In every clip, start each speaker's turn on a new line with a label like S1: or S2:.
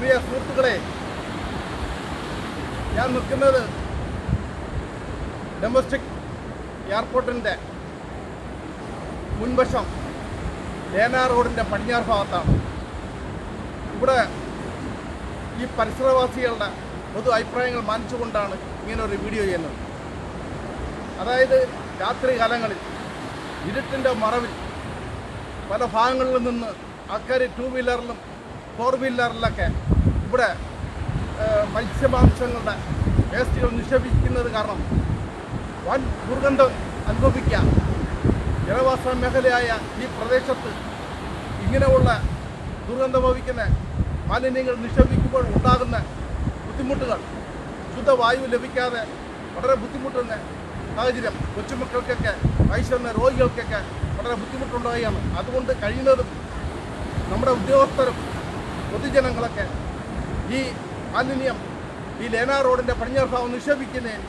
S1: പ്രിയ സുഹൃത്തുക്കളെ ഞാൻ നിൽക്കുന്നത് ഡൊമസ്റ്റിക് എയർപോർട്ടിന്റെ മുൻവശം ലേന റോഡിന്റെ പടിഞ്ഞാറ് ഭാഗത്താണ്. ഇവിടെ ഈ പരിസരവാസികളുടെ പൊതു അഭിപ്രായങ്ങൾ മാനിച്ചുകൊണ്ടാണ് ഇങ്ങനെ ഒരു വീഡിയോ ചെയ്യുന്നത്. അതായത് രാത്രി കാലങ്ങളിൽ ഇരുട്ടിന്റെ മറവിൽ പല ഭാഗങ്ങളിൽ നിന്ന് ആൾക്കാർ ടൂ വീലറിലും ഫോർ വീലറിലൊക്കെ ഇവിടെ മത്സ്യമാംസങ്ങളുടെ വേസ്റ്റുകൾ നിക്ഷേപിക്കുന്നത് കാരണം വൻ ദുർഗന്ധം അനുഭവിക്കാം ജനവാസ മേഖലയായ ഈ പ്രദേശത്ത് ഇങ്ങനെയുള്ള ദുർഗന്ധം ഭവിക്കുന്ന മാലിന്യങ്ങൾ നിക്ഷേപിക്കുമ്പോൾ ഉണ്ടാകുന്ന ബുദ്ധിമുട്ടുകൾ. ശുദ്ധവായു ലഭിക്കാതെ വളരെ ബുദ്ധിമുട്ടുന്ന സാഹചര്യം. കൊച്ചുമക്കൾക്കൊക്കെ വയസ്സുന്ന രോഗികൾക്കൊക്കെ വളരെ ബുദ്ധിമുട്ടുണ്ടാവുകയാണ്. അതുകൊണ്ട് കഴിയുന്നതും നമ്മുടെ ഉദ്യോഗസ്ഥരും പൊതുജനങ്ങളൊക്കെ ഈ മാലിന്യം ഈ ലേന റോഡിന്റെ പടിഞ്ഞാറ് ഭാഗം നിക്ഷേപിക്കുന്നതിന്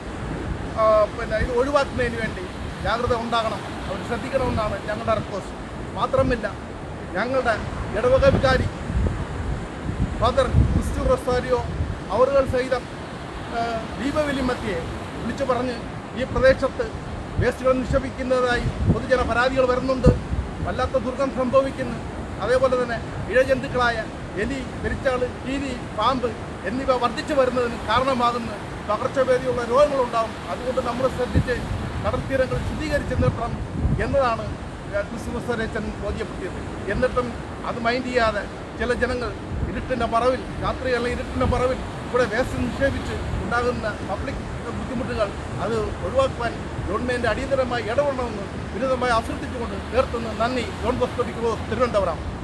S1: പിന്നെ ഇത് ഒഴിവാക്കുന്നതിന് വേണ്ടി ജാഗ്രത ഉണ്ടാകണം. അവർ ശ്രദ്ധിക്കണമെന്നാണ് ഞങ്ങളുടെ റിക്വസ്റ്റ് മാത്രമല്ല ഞങ്ങളുടെ ഇടവക വികാരി ഫാദർ ക്രിസ്റ്റു റൊസാരിയോ അവറുകൾ സഹിതം ആ, ദീപവലി മധ്യയെ വിളിച്ചു പറഞ്ഞ് ഈ പ്രദേശത്ത് വേസ്റ്റുകൾ നിക്ഷേപിക്കുന്നതായി പൊതുജന പരാതികൾ വരുന്നുണ്ട്. വല്ലാത്ത ദുർഗം സംഭവിക്കുന്നു. അതേപോലെ തന്നെ ഇഴജന്തുക്കളായ എലി പെരിച്ചാൾ കീരി പാമ്പ് എന്നിവ വർദ്ധിച്ചു വരുന്നതിന് കാരണമാകുന്ന പകർച്ചവ്യാധിയുള്ള രോഗങ്ങളുണ്ടാവും. അതുകൊണ്ട് നമ്മൾ ശ്രദ്ധിച്ച് കടൽത്തീരങ്ങൾ ശുദ്ധീകരിച്ച് നിർത്തണം എന്നതാണ് ക്രിസ്തുമസ് രചൻ ബോധ്യപ്പെടുത്തിയത്. എന്നിട്ടും അത് മൈൻഡ് ചെയ്യാതെ ചില ജനങ്ങൾ ഇരുട്ടിന്റെ പറവിൽ രാത്രിയുള്ള ഇരുട്ടിന്റെ പറവിൽ ഇവിടെ വേസ്റ്റ് നിക്ഷേപിച്ച് ഉണ്ടാകുന്ന പബ്ലിക് ബുദ്ധിമുട്ടുകൾ അത് ഒഴിവാക്കുവാൻ ഗവൺമെന്റ് അടിയന്തരമായി ഇടപെടണമെന്ന് വിരുദ്ധമായി അഭ്യർത്ഥിച്ചുകൊണ്ട് തീർത്തുന്ന നന്ദി. ബോസ്കോ തിരുവനന്തപുരം.